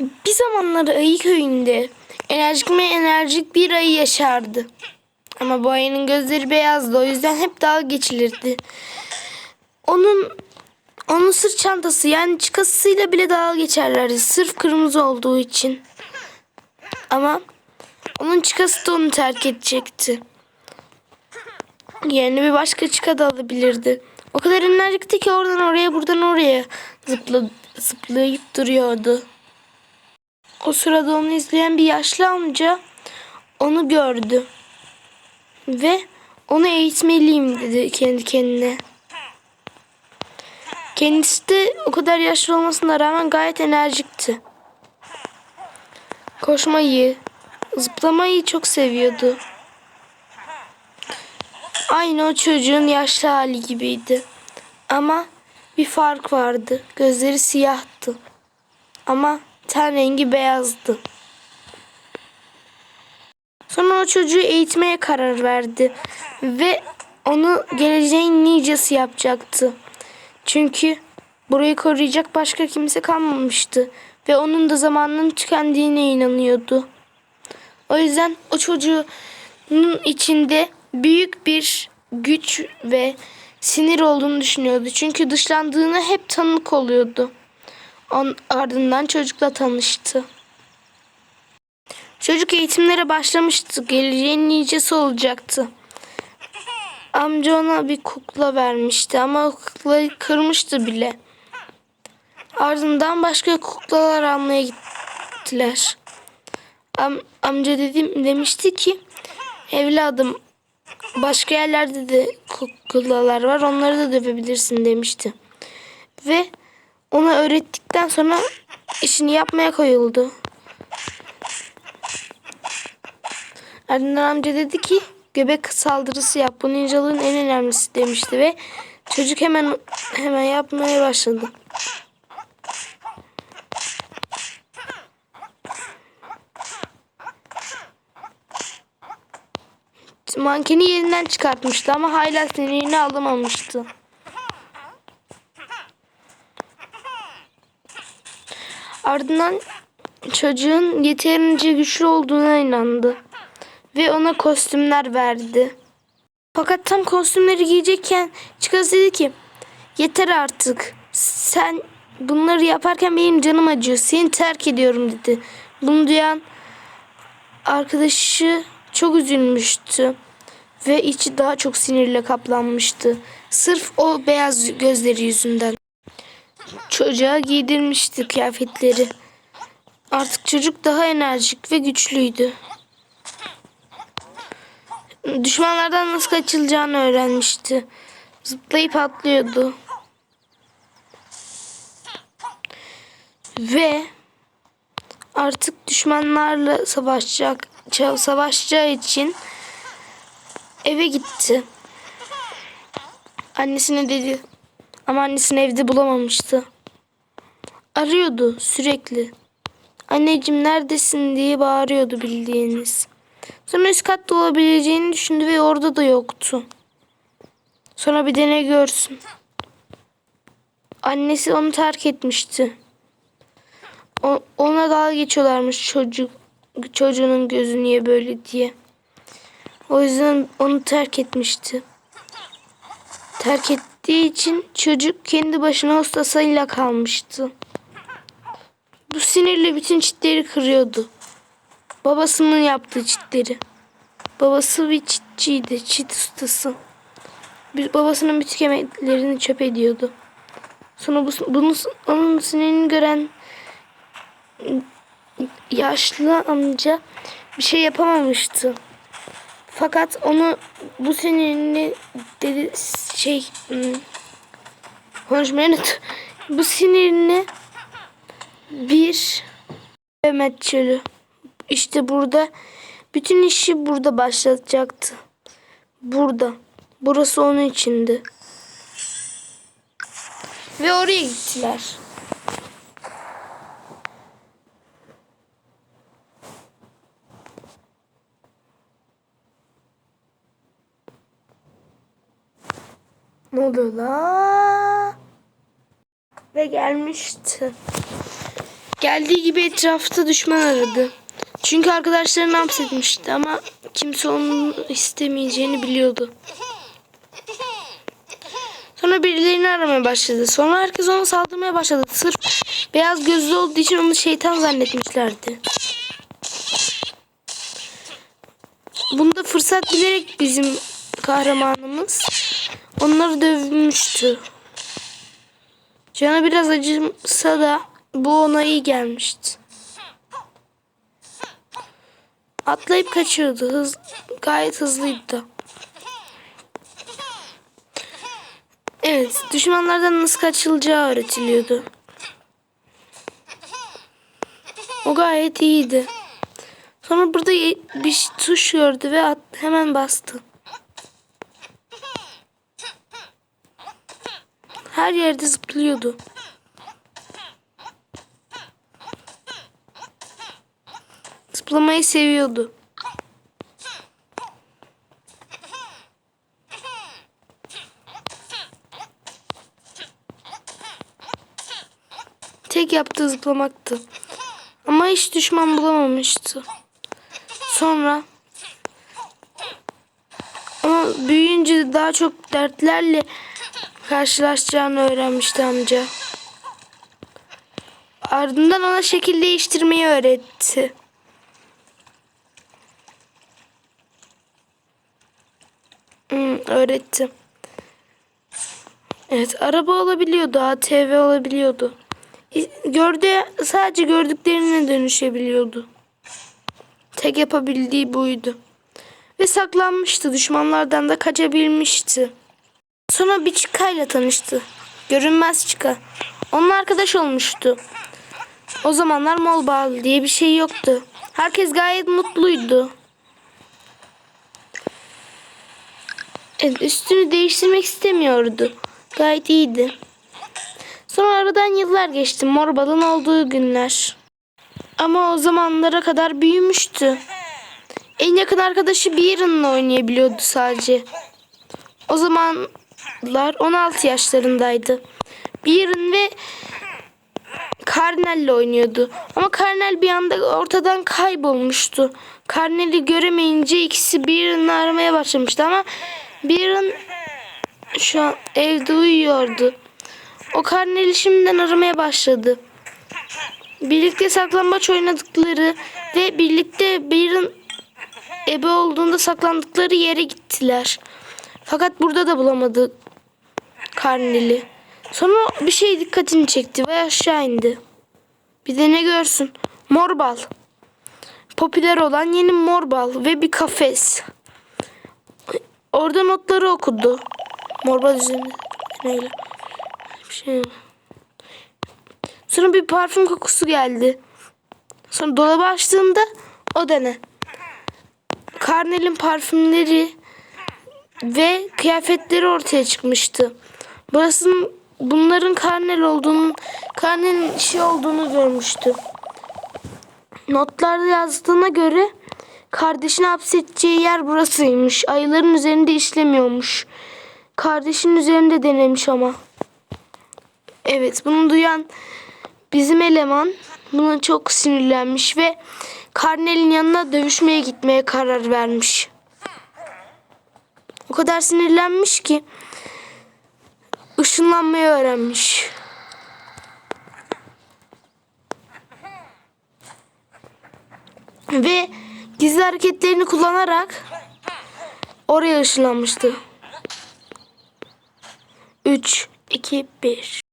Bir zamanlar ayı köyünde enerjik mi enerjik bir ayı yaşardı. Ama bu ayının gözleri beyazdı o yüzden hep dalga geçilirdi. Onun onun sırt çantası yani çıkasıyla bile dalga geçerlerdi sırf kırmızı olduğu için. Ama onun çıkası da onu terk edecekti. Yerine bir başka çıka da alabilirdi. O kadar enerjikti ki oradan oraya buradan oraya zıpla, zıplayıp duruyordu. O sırada onu izleyen bir yaşlı amca onu gördü. Ve onu eğitmeliyim dedi kendi kendine. Kendisi de o kadar yaşlı olmasına rağmen gayet enerjikti. Koşmayı, zıplamayı çok seviyordu. Aynı o çocuğun yaşlı hali gibiydi. Ama bir fark vardı. Gözleri siyahtı. Ama ten rengi beyazdı. Sonra o çocuğu eğitmeye karar verdi. Ve onu geleceğin ninjası yapacaktı. Çünkü burayı koruyacak başka kimse kalmamıştı. Ve onun da zamanının tükendiğine inanıyordu. O yüzden o çocuğun içinde büyük bir güç ve sinir olduğunu düşünüyordu. Çünkü dışlandığına hep tanık oluyordu. On, ardından çocukla tanıştı. Çocuk eğitimlere başlamıştı. Geleceğin nicesi olacaktı. Amca ona bir kukla vermişti ama o kuklayı kırmıştı bile. Ardından başka kuklalar almaya gittiler. Am, amca dedim demişti ki evladım başka yerlerde de kuklalar var onları da dövebilirsin demişti. Ve ona öğrettikten sonra işini yapmaya koyuldu. Ardından amca dedi ki göbek saldırısı yap. Bu ninjalığın en önemlisi demişti ve çocuk hemen hemen yapmaya başladı. Mankeni yerinden çıkartmıştı ama hala sinirini alamamıştı. Ardından çocuğun yeterince güçlü olduğuna inandı ve ona kostümler verdi. Fakat tam kostümleri giyecekken çıkası dedi ki yeter artık sen bunları yaparken benim canım acıyor seni terk ediyorum dedi. Bunu duyan arkadaşı çok üzülmüştü ve içi daha çok sinirle kaplanmıştı. Sırf o beyaz gözleri yüzünden. Çocuğa giydirmişti kıyafetleri. Artık çocuk daha enerjik ve güçlüydü. Düşmanlardan nasıl kaçılacağını öğrenmişti. Zıplayıp atlıyordu. Ve artık düşmanlarla savaşacak savaşacağı için eve gitti. Annesine dedi ama annesini evde bulamamıştı. Arıyordu sürekli. Anneciğim neredesin diye bağırıyordu bildiğiniz. Sonra üst katta olabileceğini düşündü ve orada da yoktu. Sonra bir dene görsün. Annesi onu terk etmişti. O, ona dalga geçiyorlarmış çocuk çocuğunun gözü niye böyle diye. O yüzden onu terk etmişti. Terk ettiği için çocuk kendi başına ustasıyla kalmıştı. Bu sinirle bütün çitleri kırıyordu. Babasının yaptığı çitleri. Babası bir çitçiydi, çit ustası. Babasının bütün emeklerini çöp ediyordu. Sonra bu, bunu, onun sinirini gören yaşlı amca bir şey yapamamıştı. Fakat onu bu sinirini dedi şey hmm, konuşmayı bu sinirini bir Mehmet Çölü işte burada bütün işi burada başlatacaktı. Burada. Burası onun içindi. Ve oraya gittiler. Ne oluyor la? Ve gelmişti. Geldiği gibi etrafta düşman aradı. Çünkü arkadaşlarını hapsetmişti ama kimse onun istemeyeceğini biliyordu. Sonra birilerini aramaya başladı. Sonra herkes ona saldırmaya başladı. Sırf beyaz gözlü olduğu için onu şeytan zannetmişlerdi. Bunda fırsat bilerek bizim kahramanımız onları dövmüştü. Canı biraz acımsa da bu ona iyi gelmişti. Atlayıp kaçıyordu. Hız, gayet hızlıydı. Evet, düşmanlardan nasıl kaçılacağı öğretiliyordu. O gayet iyiydi. Sonra burada bir tuş gördü ve at, hemen bastı. Her yerde zıplıyordu. Zıplamayı seviyordu. Tek yaptığı zıplamaktı. Ama hiç düşman bulamamıştı. Sonra ama büyüyünce daha çok dertlerle karşılaşacağını öğrenmişti amca. Ardından ona şekil değiştirmeyi öğretti. Hmm, öğretti. Evet, araba olabiliyordu, ATV olabiliyordu. Gördüğü, sadece gördüklerine dönüşebiliyordu. Tek yapabildiği buydu. Ve saklanmıştı, düşmanlardan da kaçabilmişti. Sonra bir çıkayla tanıştı. Görünmez çıka. Onunla arkadaş olmuştu. O zamanlar mol bağlı diye bir şey yoktu. Herkes gayet mutluydu. Evet, üstünü değiştirmek istemiyordu. Gayet iyiydi. Sonra aradan yıllar geçti. Mor balın olduğu günler. Ama o zamanlara kadar büyümüştü. En yakın arkadaşı Byron'la oynayabiliyordu sadece. O zamanlar 16 yaşlarındaydı. Byron ve Karnel'le oynuyordu. Ama Karnel bir anda ortadan kaybolmuştu. Karnel'i göremeyince ikisi Byron'ı aramaya başlamıştı ama Byron şu an evde uyuyordu. O Karnel'i şimdiden aramaya başladı. Birlikte saklambaç oynadıkları ve birlikte Byron ebe olduğunda saklandıkları yere gittiler. Fakat burada da bulamadı Karnel'i. Sonra bir şey dikkatini çekti ve aşağı indi. Bir de ne görsün? Mor bal. Popüler olan yeni mor bal ve bir kafes. Orada notları okudu. Mor bal üzerinde. Neyle? Bir şey. Sonra bir parfüm kokusu geldi. Sonra dolabı açtığında o da ne? Karnel'in parfümleri ve kıyafetleri ortaya çıkmıştı. Burasının bunların Karnel olduğunu, Karnel'in işi olduğunu görmüştü. Notlarda yazdığına göre kardeşini hapsedeceği yer burasıymış. Ayıların üzerinde işlemiyormuş. Kardeşinin üzerinde denemiş ama. Evet bunu duyan bizim eleman buna çok sinirlenmiş ve Karnel'in yanına dövüşmeye gitmeye karar vermiş. Kadar sinirlenmiş ki ışınlanmayı öğrenmiş. Ve gizli hareketlerini kullanarak oraya ışınlanmıştı. 3, 2, 1.